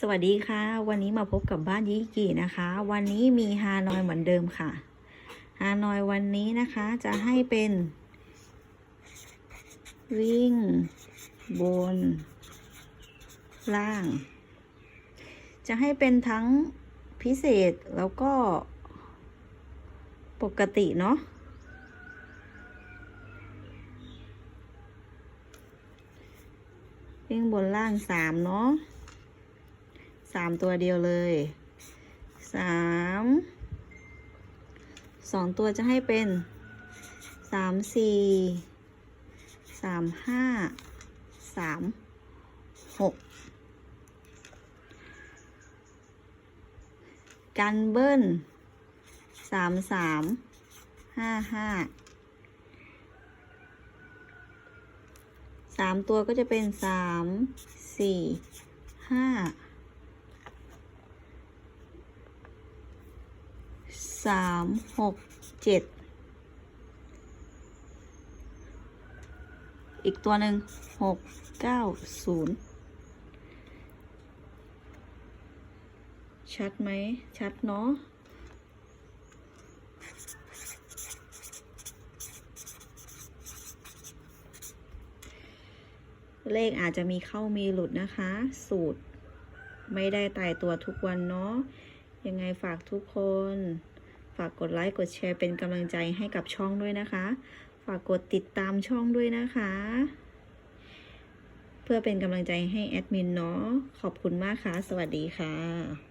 สวัสดีค่ะ วันนี้มาพบกับบ้านยิกินะคะ วันนี้มีฮานอยเหมือนเดิมค่ะ ฮานอยวันนี้นะคะจะให้เป็น วิ่ง บน ล่าง จะให้เป็นทั้งพิเศษแล้วก็ปกติเนาะวิ่งบนล่างสามเนาะ สามตัวเดียวเลยสามสองตัวจะให้เป็นสามสี่สามห้าสามหกกันเบิ้ลสามสามห้าห้าสามตัวก็จะเป็นสามสี่ห้า สามหกเจ็ดอีกตัวหนึ่งหกเก้าศูนย์ชัดไหม ชัดเนาะเลขอาจจะมีเข้ามีหลุดนะคะ สูตร ไม่ได้ตายตัวทุกวันเนาะยังไงฝากทุกคน ฝากกดไลค์กดแชร์เป็นกำลังใจให้กับช่องด้วยนะคะ ฝากกดติดตามช่องด้วยนะคะ เพื่อเป็นกำลังใจให้แอดมินเนาะขอบคุณมากค่ะ สวัสดีค่ะ